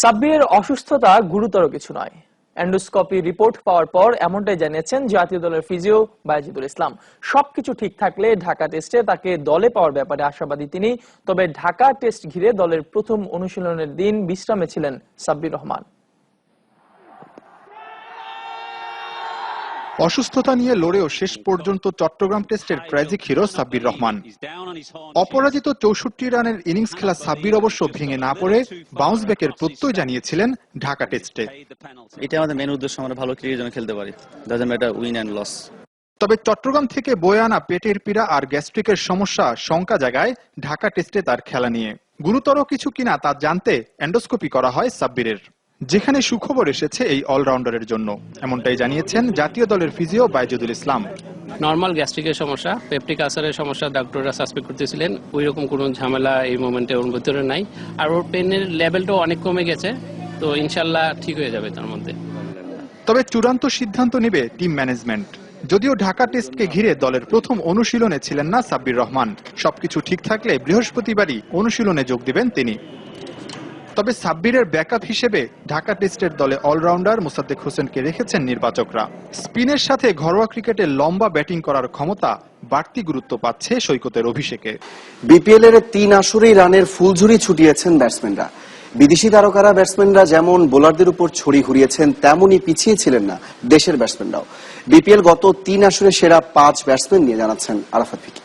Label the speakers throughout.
Speaker 1: সাব্বিরের অসুস্থতা গুরুতর কিছু নয়। এন্ডোস্কোপি রিপোর্ট পাওয়ার পর এমনটাই জানিয়েছেন জাতীয় দলের ফিজিও বায়াজিদুল ইসলাম। সবকিছু ঠিক থাকলে ঢাকা টেস্টে তাকে দলে পাওয়ার ব্যাপারে আশাবাদী তিনি, তবে ঢাকা টেস্ট ঘিরে দলের প্রথম অনুশীলনের দিন বিশ্রামে ছিলেন সাব্বির রহমান।
Speaker 2: অসুস্থতা নিয়ে লড়েও শেষ পর্যন্ত চট্টগ্রাম টেস্টের ট্র্যাজিক হিরো সাব্বির রহমান। অপরাজিত চৌষট্টি রানের ইনিংস খেলা সাব্বির অবশ্য ভেঙে না পড়ে বাউন্স ব্যাকের প্রত্যয় জানিয়েছিলেন ঢাকা টেস্টে।
Speaker 3: এটা আমাদের মেন উদ্দেশ্য আমরা ভালো ক্রিকেট যেন খেলতে পারি। Doesn't matter win and loss
Speaker 2: তবে চট্টগ্রাম থেকে বয়ে আনা পেটের পীড়া আর গ্যাস্ট্রিকের সমস্যা শঙ্কা জায়গায় ঢাকা টেস্টে তার খেলা নিয়ে। গুরুতর কিছু কিনা তা জানতে এন্ডোস্কোপি করা হয় সাব্বিরের। যেখানে সুখবর এসেছে এই অলরাউন্ডারের জন্য। এমনটাই জানিয়েছেন জাতীয় দলের ফিজিও বাইজুদুল ইসলাম।
Speaker 4: নর্মাল গ্যাস্ট্রিকের সমস্যা পেপটিক আসারের সমস্যা ডাক্তাররা সাসপেক্ট করতেছিলেন। ওই রকম কোনো ঝামেলা এই মোমেন্টে ওর ভিতরে নাই। আর ওর পেনের লেভেলটাও অনেক কমে গেছে তো ইনশাল্লাহ ঠিক হয়ে যাবে তার মধ্যে।
Speaker 2: তবে চূড়ান্ত সিদ্ধান্ত নেবে টিম ম্যানেজমেন্ট। যদিও ঢাকা টেস্টকে ঘিরে দলের প্রথম অনুশীলনে ছিলেন না সাব্বির রহমান। সবকিছু ঠিক থাকলে বৃহস্পতিবারই অনুশীলনে যোগ দিবেন তিনি। তবে সাব্বিরের ব্যাকআপ হিসেবে ঢাকা টেস্টের দলে অলরাউন্ডার মোসাদ্দেক হোসেনকে রেখেছেন নির্বাচকরা। স্পিনের সাথে ঘরোয়া ক্রিকেটে লম্বা ব্যাটিং করার ক্ষমতা বাড়তি গুরুত্ব পাচ্ছে সৈকতের অভিষেকে।
Speaker 5: বিপিএল এর তিন আসরেই রানের ফুলঝুরি ছুটিয়েছেন ব্যাটসম্যানরা। বিদেশি তারকারা ব্যাটসম্যানরা যেমন বোলারদের উপর ছড়ি ঘুরিয়েছেন, তেমনই পিছিয়ে ছিলেন না দেশের ব্যাটসম্যানরাও। বিপিএল গত তিন আসরে সেরা পাঁচ ব্যাটসম্যান নিয়ে জানাচ্ছেন আরাফাত ভিকি।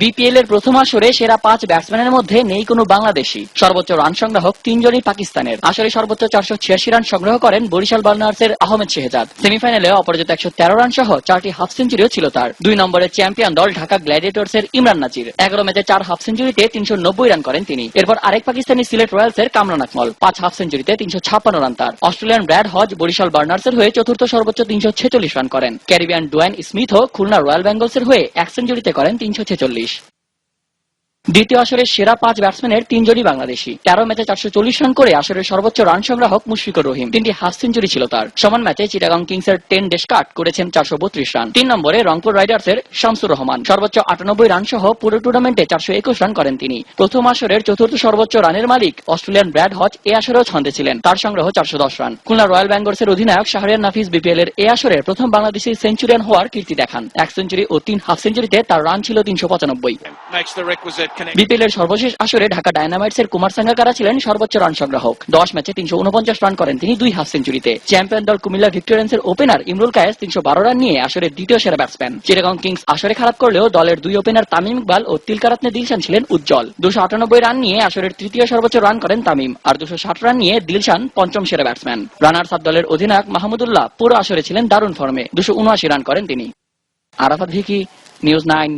Speaker 6: বিপিএল এর প্রথম আসরে সেরা পাঁচ ব্যাটসম্যানের মধ্যে নেই কোনো বাংলাদেশি। সর্বোচ্চ রান সংগ্রাহক তিনজনই পাকিস্তানের। আসরে সর্বোচ্চ চারশো ছিয়াশি রান সংগ্রহ করেন বরিশাল বার্নার্সের আহমেদ শেহজাদ। সেমিফাইনালে অপরাজিত একশো তেরো রান সহ চারটি হাফ সেঞ্চুরিও ছিল তার। দুই নম্বরের চ্যাম্পিয়ন দল ঢাকা গ্ল্যাডিয়েটর্স এর ইমরান নাজির। এগারো ম্যাচে চার হাফ সেঞ্চুরিতে তিনশো নব্বই রান করেন তিনি। এরপর আরেক পাকিস্তানি সিলেট রয়্যালস এর কামরান আকমল। পাঁচ হাফ সেঞ্চুরিতে তিনশো ছাপ্পান্ন রান তার। Australian Brad Hodge Barishal Burners এর হয়ে চতুর্থ সর্বোচ্চ তিনশো ছেচল্লিশ রান করেন। ক্যারিবিয়ান ডুয়ান স্মিথও খুলনা রয়্যাল বেঙ্গলস এর হয়ে এক সেঞ্চুরিতে করেন তিনশো ছেচল্লিশ। ich দ্বিতীয় আসরের সেরা পাঁচ ব্যাটসম্যানের তিনজনই বাংলাদেশি। তেরো ম্যাচে চারশো চল্লিশ রান করে আসরের সর্বোচ্চ রান সংগ্রাহক মুশফিকুর রহিম। তিনটি হাফ সেঞ্চুরি ছিল তার। সমান ম্যাচে চিটাগাং কিংস এর টেন ডেসকাট করেছেন চারশো বত্রিশ রান। তিন নম্বরে রংপুর রাইডার্স এর শামসুর রহমান। সর্বোচ্চ আটানব্বই রান সহ পুরো টুর্নামেন্টে চারশো একুশ রান করেন তিনি। প্রথম আসরের চতুর্থ সর্বোচ্চ রানের মালিক অস্ট্রেলিয়ান ব্র্যাড হজ এ আসরেও ছন্দে ছিলেন। তার সংগ্রহ চারশো দশ রান। খুলনা রয়্যাল বেঙ্গলস এর অধিনায়ক শাহরিয়ার নাফিস বিপিএল এর এ আসরের প্রথম বাংলাদেশি সেঞ্চুরিয়ান হওয়ার কীর্তি দেখান। এক সেঞ্চুরি ও তিন হাফ সেঞ্চুরিতে তার রান ছিল তিনশো পঁচানব্বই।
Speaker 7: Makes the requisite connection.
Speaker 6: BPL এর সর্বশেষ আসরে ঢাকা ডায়নামাইটস এর কুমার সাঙ্গাকারা ছিলেন? সর্বোচ্চ রান সংগ্রাহক। দশ ম্যাচে তিনশো উনপঞ্চাশ রান করেন তিনি দুই হাফ সেঞ্চুরিতে। চ্যাম্পিয়ন দল কুমিল্লা ভিক্টোরিয়ান্স এর ওপেনার ইমরুল কায়েস তিনশো বারো রান নিয়ে আসরের দ্বিতীয় সেরা ব্যাটসম্যান চিটাগং কিংস আসরে খারাপ করলেও দলের দুই ওপেনার তামিম ইকবাল ও তিলকারাত্নে দিলশান ছিলেন উজ্জ্বল। দুশো আটানব্বই রান নিয়ে আসরের তৃতীয় সর্বোচ্চ রান করেন তামিম। আর দুশো ষাট রান নিয়ে দিলশান পঞ্চম সেরা ব্যাটসম্যান রানার্স আপ দলের অধিনায়ক মাহমুদুল্লাহ পুরো আসরে ছিলেন দারুণ ফর্মে দুশো উনআশি রান করেন তিনি। Arafat Vicky news nine